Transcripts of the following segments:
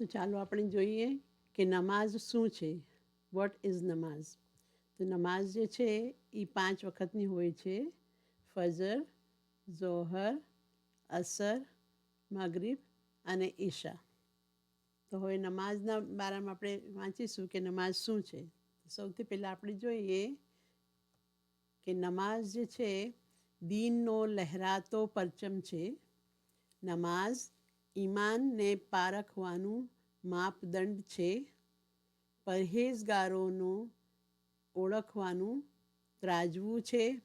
તો ચાલો આપણે જોઈએ કે નમાઝ શું છે? વોટ ઇઝ નમાઝ? તો નમાઝ જે છે એ પાંચ વખતની હોય છે. ફજર, ઝોહર, અસર, મગરીબ અને ઈશા. તો હવે નમાઝના બારામાં આપણે વાંચીશું કે નમાઝ શું છે. સૌથી પહેલાં આપણે જોઈએ કે નમાઝ જે છે, દીનનો લહેરાતો પરચમ છે. નમાઝ ઈમાનને પારખવાનું માપદંડ છે. પરહેજગારોનો ઓળખવાનું ત્રાજવું છે.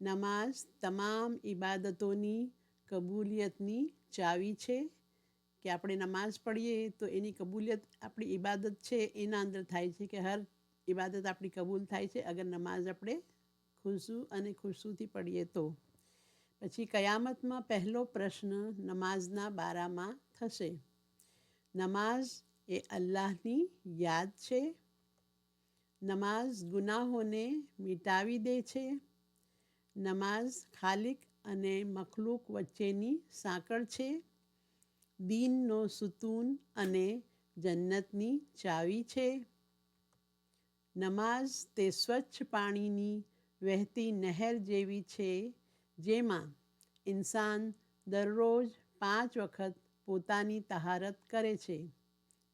નમાઝ તમામ ઇબાદતોની કબૂલિયતની ચાવી છે. કે આપણે નમાઝ પઢીએ તો એની કબૂલિયત આપણી ઇબાદત છે, એના અંદર થાય છે કે હર ઇબાદત આપણી કબૂલ થાય છે, અગર નમાઝ આપણે ખુશુ અને ખુશુથી પઢીએ તો. પછી કયામતમાં પહેલો પ્રશ્ન નમાઝના બારામાં થશે. નમાઝ એ અલ્લાહની યાદ છે. નમાઝ ગુનાહોને મિટાવી દે છે. નમાઝ ખાલિક અને મખલૂક વચ્ચેની સાંકળ છે. દીનનો સુતૂન અને જન્નતની ચાવી છે. નમાઝ તે સ્વચ્છ પાણીની વહેતી નહેર જેવી છે જેમાં ઇન્સાન દરરોજ પાંચ વખત પોતાની તહારત કરે છે.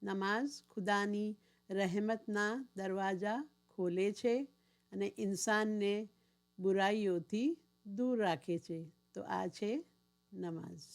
નમાઝ ખુદાની રહેમતના દરવાજા ખોલે છે અને ઇન્સાનને બુરાઈઓથી દૂર રાખે છે. તો આ છે નમાઝ.